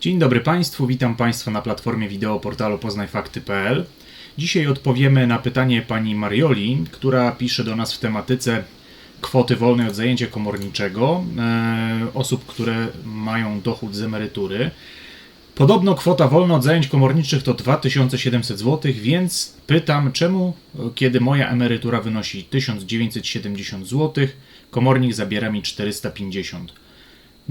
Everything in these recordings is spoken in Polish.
Dzień dobry Państwu, witam Państwa na platformie wideo portalu poznajfakty.pl. Dzisiaj odpowiemy na pytanie pani Marioli, która pisze do nas w tematyce kwoty wolnej od zajęcia komorniczego e, osób, które mają dochód z emerytury. Podobno kwota wolna od zajęć komorniczych to 2700 zł, więc pytam, czemu, e, kiedy moja emerytura wynosi 1970 zł, komornik zabiera mi 450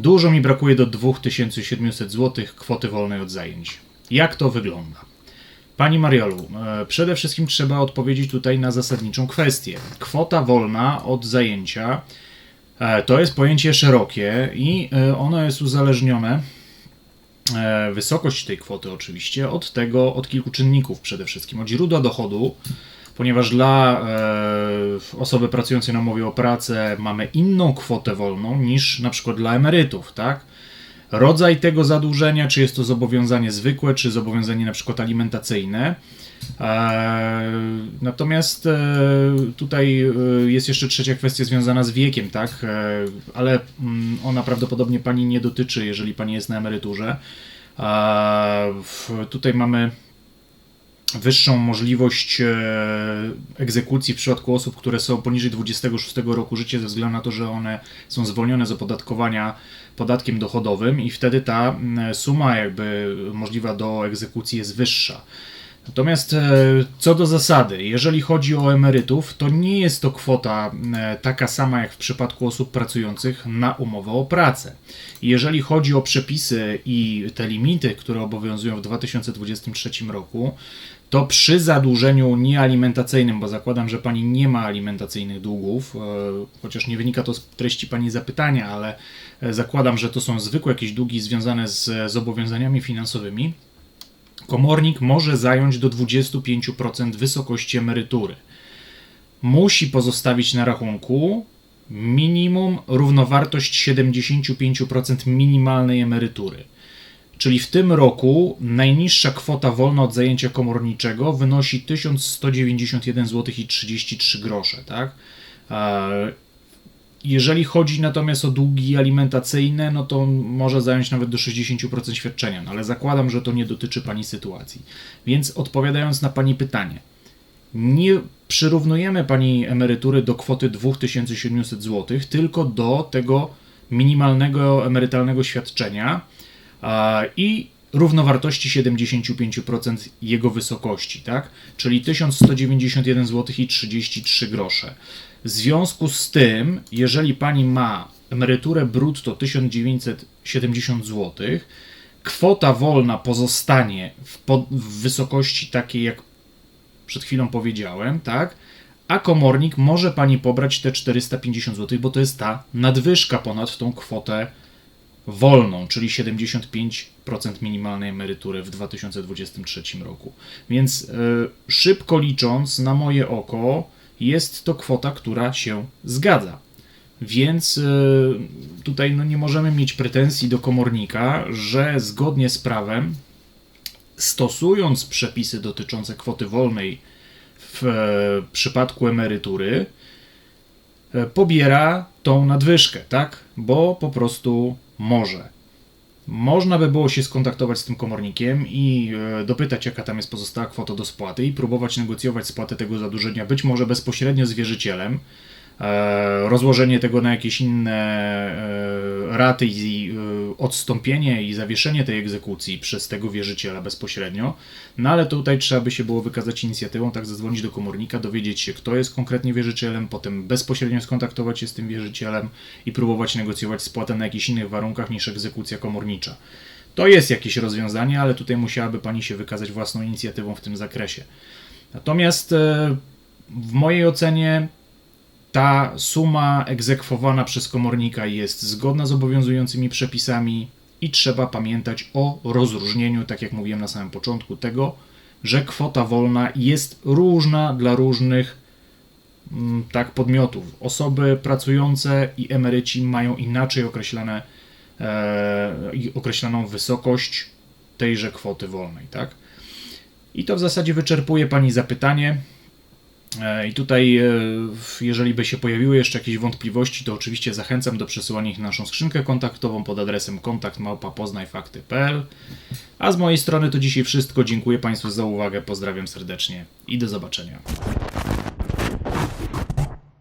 Dużo mi brakuje do 2700 zł kwoty wolnej od zajęć. Jak to wygląda? Pani Mariolu, e, przede wszystkim trzeba odpowiedzieć tutaj na zasadniczą kwestię. Kwota wolna od zajęcia e, to jest pojęcie szerokie i e, ono jest uzależnione, wysokość tej kwoty oczywiście, od tego, od kilku czynników przede wszystkim. Od źródła dochodu, ponieważ dla e, osoby pracującej na umowie o pracę mamy inną kwotę wolną niż na przykład dla emerytów, tak? Rodzaj tego zadłużenia, czy jest to zobowiązanie zwykłe, czy zobowiązanie na przykład alimentacyjne. E, natomiast e, tutaj jest jeszcze trzecia kwestia związana z wiekiem, tak? Ale mm, ona prawdopodobnie pani nie dotyczy, jeżeli pani jest na emeryturze. Tutaj mamy wyższą możliwość e, egzekucji w przypadku osób, które są poniżej 26 roku życia, ze względu na to, że one są zwolnione z opodatkowania podatkiem dochodowym i wtedy ta suma jakby możliwa do egzekucji jest wyższa. Natomiast e, co do zasady, jeżeli chodzi o emerytów, to nie jest to kwota e, taka sama jak w przypadku osób pracujących na umowę o pracę. Jeżeli chodzi o przepisy i te limity, które obowiązują w 2023 roku, to przy zadłużeniu niealimentacyjnym, bo zakładam, że pani nie ma alimentacyjnych długów, e, chociaż nie wynika to z treści pani zapytania, ale zakładam, że to są zwykłe jakieś długi związane z zobowiązaniami finansowymi, komornik może zająć do 25% wysokości emerytury. Musi pozostawić na rachunku minimum równowartość 75% minimalnej emerytury. Czyli w tym roku najniższa kwota wolna od zajęcia komorniczego wynosi 1191 zł i 33 grosze, tak? Jeżeli chodzi natomiast o długi alimentacyjne, no to może zająć nawet do 60% świadczenia, no ale zakładam, że to nie dotyczy Pani sytuacji. Więc odpowiadając na Pani pytanie, nie przyrównujemy Pani emerytury do kwoty 2700 zł, tylko do tego minimalnego emerytalnego świadczenia i równowartości 75% jego wysokości, tak? Czyli 1191 zł i 33 grosze. W związku z tym, jeżeli pani ma emeryturę brutto 1970 zł, kwota wolna pozostanie w, w wysokości takiej, jak przed chwilą powiedziałem, tak? A komornik może pani pobrać te 450 zł, bo to jest ta nadwyżka ponad tą kwotę wolną, czyli 75% minimalnej emerytury w 2023 roku. Więc yy, szybko licząc, na moje oko, jest to kwota, która się zgadza. Więc e, tutaj no, nie możemy mieć pretensji do komornika, że zgodnie z prawem, stosując przepisy dotyczące kwoty wolnej w e, przypadku emerytury, e, pobiera tą nadwyżkę, tak? Bo po prostu może. Można by było się skontaktować z tym komornikiem i e, dopytać, jaka tam jest pozostała kwota do spłaty i próbować negocjować spłatę tego zadłużenia, być może bezpośrednio z wierzycielem, e, rozłożenie tego na jakieś inne e, raty i odstąpienie i zawieszenie tej egzekucji przez tego wierzyciela bezpośrednio. No ale tutaj trzeba by się było wykazać inicjatywą, tak zadzwonić do komornika, dowiedzieć się, kto jest konkretnie wierzycielem, potem bezpośrednio skontaktować się z tym wierzycielem i próbować negocjować spłatę na jakichś innych warunkach niż egzekucja komornicza. To jest jakieś rozwiązanie, ale tutaj musiałaby Pani się wykazać własną inicjatywą w tym zakresie. Natomiast e, w mojej ocenie ta suma egzekwowana przez komornika jest zgodna z obowiązującymi przepisami i trzeba pamiętać o rozróżnieniu, tak jak mówiłem na samym początku, tego, że kwota wolna jest różna dla różnych mm, tak podmiotów. Osoby pracujące i emeryci mają inaczej określone, e, określoną wysokość tejże kwoty wolnej, tak? I to w zasadzie wyczerpuje Pani zapytanie. E, I tutaj, e, jeżeli by się pojawiły jeszcze jakieś wątpliwości, to oczywiście zachęcam do przesyłania ich na naszą skrzynkę kontaktową pod adresem kontakt@poznajfakty.pl. A z mojej strony to dzisiaj wszystko. Dziękuję Państwu za uwagę. Pozdrawiam serdecznie i do zobaczenia.